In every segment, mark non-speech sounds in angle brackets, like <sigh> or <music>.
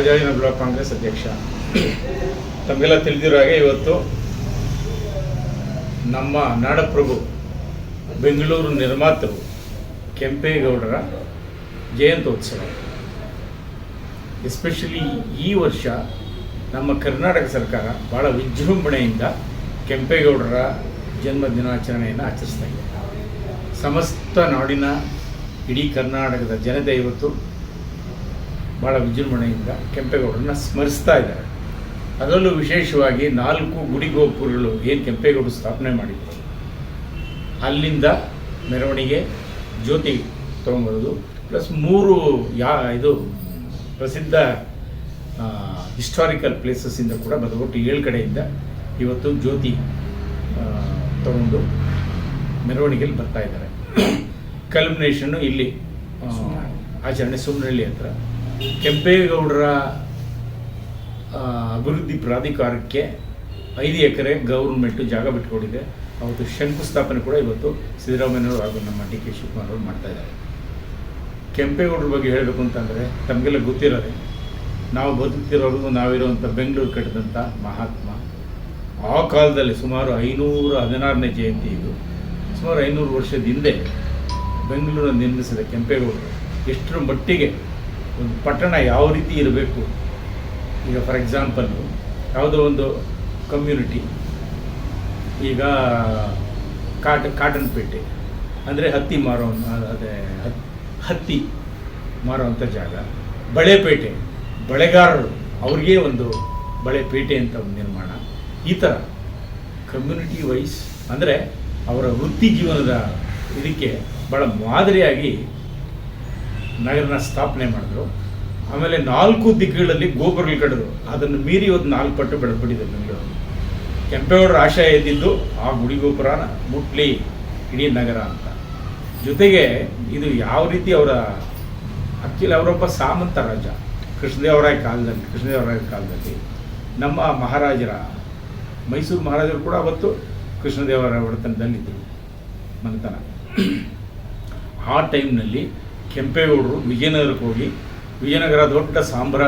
ರಾಜಾಜಿನ block Congress ಅಧ್ಯಕ್ಷ. ತಮಗೆಲ್ಲ ತಿಳಿದಿರೋ ಹಾಗೆ ಇವತ್ತು ನಮ್ಮ ನಾಡಪ್ರಭು, ಬೆಂಗಳೂರು ನಿರ್ಮಾತೃ ಕೆಂಪೇಗೌಡರ ಜಯಂತ್ಯೋತ್ಸವ. ಎಸ್ಪೆಷಲಿ ಈ ವರ್ಷ ನಮ್ಮ ಕರ್ನಾಟಕ ಸರ್ಕಾರ ಭಾಳ ವಿಜೃಂಭಣೆಯಿಂದ ಕೆಂಪೇಗೌಡರ ಜನ್ಮ ದಿನಾಚರಣೆಯನ್ನು ಆಚರಿಸ್ತಾ ಇದೆ. ಸಮಸ್ತ ನಾಡಿನ ಇಡೀ ಕರ್ನಾಟಕದ ಜನತೆ ಇವತ್ತು ಭಾಳ ವಿಜೃಂಭಣೆಯಿಂದ ಕೆಂಪೇಗೌಡರನ್ನ ಸ್ಮರಿಸ್ತಾ ಇದ್ದಾರೆ. ಅದರಲ್ಲೂ ವಿಶೇಷವಾಗಿ ನಾಲ್ಕು ಗುಡಿ ಗೋಪುರಗಳು ಏನು ಕೆಂಪೇಗೌಡರು ಸ್ಥಾಪನೆ ಮಾಡಿದ್ರು. ಅಲ್ಲಿಂದ ಮೆರವಣಿಗೆ ಜ್ಯೋತಿ ತೊಗೊಂಬರೋದು, ಪ್ಲಸ್ ಮೂರು ಯಾ ಇದು ಪ್ರಸಿದ್ಧ ಹಿಸ್ಟಾರಿಕಲ್ ಪ್ಲೇಸಸ್ಸಿಂದ ಕೂಡ ಬದಗೊಟ್ಟು ಏಳು ಕಡೆಯಿಂದ ಇವತ್ತು ಜ್ಯೋತಿ ತಗೊಂಡು ಮೆರವಣಿಗೆಯಲ್ಲಿ ಬರ್ತಾ ಇದ್ದಾರೆ. <coughs> ಕಲ್ಮಿನೇಷನ್ನು ಇಲ್ಲಿ ಆಚರಣೆ ಸುಮ್ಮನಹಳ್ಳಿ ಹತ್ರ. ಕೆಂಪೇಗೌಡರ ಅಭಿವೃದ್ಧಿ ಪ್ರಾಧಿಕಾರಕ್ಕೆ ಐದು ಎಕರೆ ಗೌರ್ಮೆಂಟು ಜಾಗ ಬಿಟ್ಕೊಂಡಿದೆ. ಅವತ್ತು ಶಂಕುಸ್ಥಾಪನೆ ಕೂಡ ಇವತ್ತು ಸಿದ್ದರಾಮಯ್ಯನವರು ಹಾಗೂ ನಮ್ಮ ಡಿ ಕೆ ಶಿವಕುಮಾರ್ ಅವರು ಮಾಡ್ತಾ ಇದ್ದಾರೆ. ಕೆಂಪೇಗೌಡರ ಬಗ್ಗೆ ಹೇಳಬೇಕು ಅಂತಂದರೆ ತಮಗೆಲ್ಲ ಗೊತ್ತಿರೋದೆ, ನಾವು ಬದುಕ್ತಿರೋದು ನಾವಿರುವಂಥ ಬೆಂಗಳೂರು ಕಟ್ಟಿದಂಥ ಮಹಾತ್ಮ. ಆ ಕಾಲದಲ್ಲಿ ಸುಮಾರು ಐನೂರ ಹದಿನಾರನೇ ಜಯಂತಿ ಇದು. ಸುಮಾರು ಐನೂರು ವರ್ಷದ ಹಿಂದೆ ಬೆಂಗಳೂರನ್ನು ನಿರ್ಮಿಸಿದ ಕೆಂಪೇಗೌಡರು ಎಷ್ಟರ ಮಟ್ಟಿಗೆ ಒಂದು ಪಟ್ಟಣ ಯಾವ ರೀತಿ ಇರಬೇಕು? ಈಗ ಫಾರ್ ಎಕ್ಸಾಂಪಲ್ಲು ಯಾವುದೋ ಒಂದು ಕಮ್ಯುನಿಟಿ ಈಗ ಕಾಟ, ಕಾಟನ್ ಪೇಟೆ, ಅಂದರೆ ಹತ್ತಿ ಮಾರೋ ಅದೇ ಹತ್ತಿ ಮಾರುವಂಥ ಜಾಗ. ಬಳೆಪೇಟೆ ಬಳೆಗಾರರು, ಅವ್ರಿಗೆ ಒಂದು ಬಳೆಪೇಟೆ ಅಂತ ಒಂದು ನಿರ್ಮಾಣ. ಈ ಥರ ಕಮ್ಯುನಿಟಿ ವೈಸ್ ಅಂದರೆ ಅವರ ವೃತ್ತಿ ಜೀವನದ ಇದಕ್ಕೆ ಭಾಳ ಮಾದರಿಯಾಗಿ ನಗರನ ಸ್ಥಾಪನೆ ಮಾಡಿದ್ರು. ಆಮೇಲೆ ನಾಲ್ಕು ದಿಕ್ಕುಗಳಲ್ಲಿ ಗೋಪುರಗಳು ಕಟ್ಟಿದ್ರು ಅದನ್ನು ಮೀರಿ ಒಂದು ನಾಲ್ಕು ಪಟ್ಟು ಬೆಳೆದ್ಬಿಟ್ಟಿದೆ ಬೆಂಗಳೂರು. ಕೆಂಪೇಗೌಡರ ಆಶಯ ಇದ್ದಿದ್ದು ಆ ಗುಡಿ ಗೋಪುರನ ಮುಟ್ಲಿ, ಇಡೀ ನಗರ ಅಂತ. ಜೊತೆಗೆ ಇದು ಯಾವ ರೀತಿ ಅವರ ಅಕ್ಕಿಲ್ ಅವರೊಬ್ಬ ಸಾಮಂತ ರಾಜ ಕೃಷ್ಣದೇವರಾಯ ಕಾಲದಲ್ಲಿ ಕೃಷ್ಣದೇವರಾಯ ಕಾಲದಲ್ಲಿ, ನಮ್ಮ ಮಹಾರಾಜರ, ಮೈಸೂರು ಮಹಾರಾಜರು ಕೂಡ ಅವತ್ತು ಕೃಷ್ಣದೇವರಾಯ ಒಡೆತನದಲ್ಲಿದ್ದರು, ಮನೆತನ. ಆ ಟೈಮ್ನಲ್ಲಿ ಕೆಂಪೇಗೌಡರು, ವಿಜಯನಗರಕ್ಕೆ ಹೋಗಿ, ವಿಜಯನಗರ ದೊಡ್ಡ ಸಾಂಬ್ರ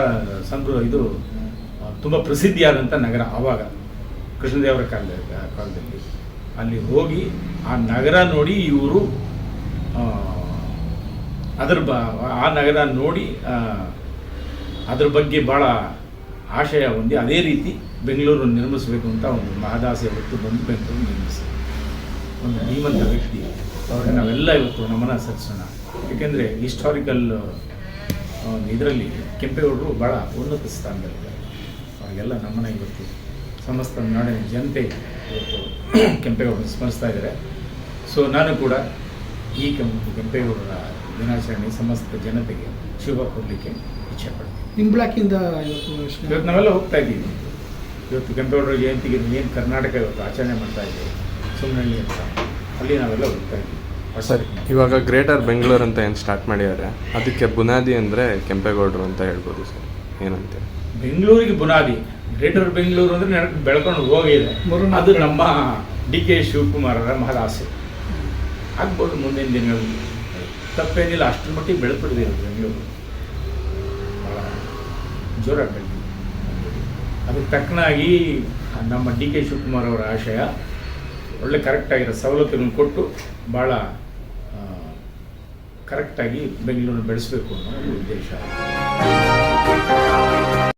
ಸಂಬ್ರ ಇದು ತುಂಬ ಪ್ರಸಿದ್ಧಿಯಾದಂಥ ನಗರ ಆವಾಗ, ಕೃಷ್ಣದೇವರ ಕಾಲದಲ್ಲಿ ಕಾಲದಲ್ಲಿ. ಅಲ್ಲಿ ಹೋಗಿ, ಆ ನಗರ ನೋಡಿ ಇವರು ಅದ್ರ ಬ, ಆ ನಗರ ನೋಡಿ ಅದ್ರ ಬಗ್ಗೆ ಭಾಳ ಆಶಯ ಹೊಂದಿ, ಅದೇ ರೀತಿ ಬೆಂಗಳೂರನ್ನು ನಿರ್ಮಿಸಬೇಕು ಅಂತ ಒಂದು ಮಹದಾಸೆ ಹೊತ್ತು ಬಂದು ಬೆಂಗಳೂರು ನಿರ್ಮಿಸಿ ಒಂದು ಧೀಮಂತ ವ್ಯಕ್ತಿ. ಅವ್ರಿಗೆ ನಾವೆಲ್ಲ ಇವತ್ತು ನಮನ ಸಲ್ಲಿಸೋಣ. ಏಕೆಂದರೆ ಹಿಸ್ಟಾರಿಕಲ್ ಇದರಲ್ಲಿ ಕೆಂಪೇಗೌಡರು ಭಾಳ ಉನ್ನತ ಸ್ಥಾನದಲ್ಲಿದ್ದಾರೆ. ಹಾಗೆಲ್ಲ ನಮ್ಮನೆ ಇವತ್ತು ಸಮಸ್ತ ನಾಡಿನ ಜನತೆ ಇವತ್ತು ಕೆಂಪೇಗೌಡರನ್ನು ಸ್ಮರಿಸ್ತಾ ಇದ್ದಾರೆ. ಸೊ ನಾನು ಕೂಡ ಈ ಕೆಂಪು ಕೆಂಪೇಗೌಡರ ದಿನಾಚರಣೆ ಸಮಸ್ತ ಜನತೆಗೆ ಶುಭ ಕೊಡಲಿಕ್ಕೆ ಇಚ್ಛೆ ಪಡ್ತೀನಿ. ನಿಮ್ಮ ಬ್ಲಾಕಿಂದ ಇವತ್ತು ಇವತ್ತು ನಾವೆಲ್ಲ ಹೋಗ್ತಾ ಇದ್ದೀವಿ. ಇವತ್ತು ಕೆಂಪೇಗೌಡರ ಜಯಂತಿಗೆ ಏನು ಕರ್ನಾಟಕ ಇವತ್ತು ಆಚರಣೆ ಮಾಡ್ತಾ ಇದ್ದೀವಿ ಸುಮ್ಮನಹಳ್ಳಿ ಅಂತ. ಅಲ್ಲಿ ನಾವೆಲ್ಲ ಹೋಗ್ತಾ ಇದ್ದೀವಿ. ಸರಿ ಇವಾಗ ಗ್ರೇಟರ್ ಬೆಂಗಳೂರು ಅಂತ ಏನು ಸ್ಟಾರ್ಟ್ ಮಾಡಿದ್ದಾರೆ ಅದಕ್ಕೆ ಬುನಾದಿ ಅಂದರೆ ಕೆಂಪೇಗೌಡರು ಅಂತ ಹೇಳ್ಬೋದು ಸರ್. ಏನಂತೆ? ಬೆಂಗಳೂರಿಗೆ ಬುನಾದಿ. ಗ್ರೇಟರ್ ಬೆಂಗಳೂರು ಅಂದರೆ ನನಗೆ ಬೆಳ್ಕೊಂಡು ಹೋಗಿದೆ. ಅದು ನಮ್ಮ ಡಿ ಕೆ ಶಿವಕುಮಾರರ ಮಹದಾಸೆ. ಆಗ್ಬೋದು ಮುಂದಿನ ದಿನಗಳಲ್ಲಿ. ತಪ್ಪೇನಿಲ್ಲ ಅಷ್ಟರ ಮಟ್ಟಿಗೆ ಬೆಳೆದ್ಬಿಟ್ಟಿದೆ ಬೆಂಗಳೂರು. ಭಾಳ ಜೋರಾಗಿ ಬೆಳೆದಿದೆ. ಅದಕ್ಕೆ ತಕ್ಕನಾಗಿ ನಮ್ಮ ಡಿ ಕೆ ಶಿವಕುಮಾರ್ ಅವರ ಆಶಯ ಒಳ್ಳೆ ಕರೆಕ್ಟಾಗಿರೋ ಸವಲತ್ತುಗಳನ್ನು ಕೊಟ್ಟು ಭಾಳ ಕರೆಕ್ಟಾಗಿ ಬೆಂಗಳೂರನ್ನು ಬೆಳೆಸಬೇಕು ಅನ್ನೋ ಒಂದು ಉದ್ದೇಶ.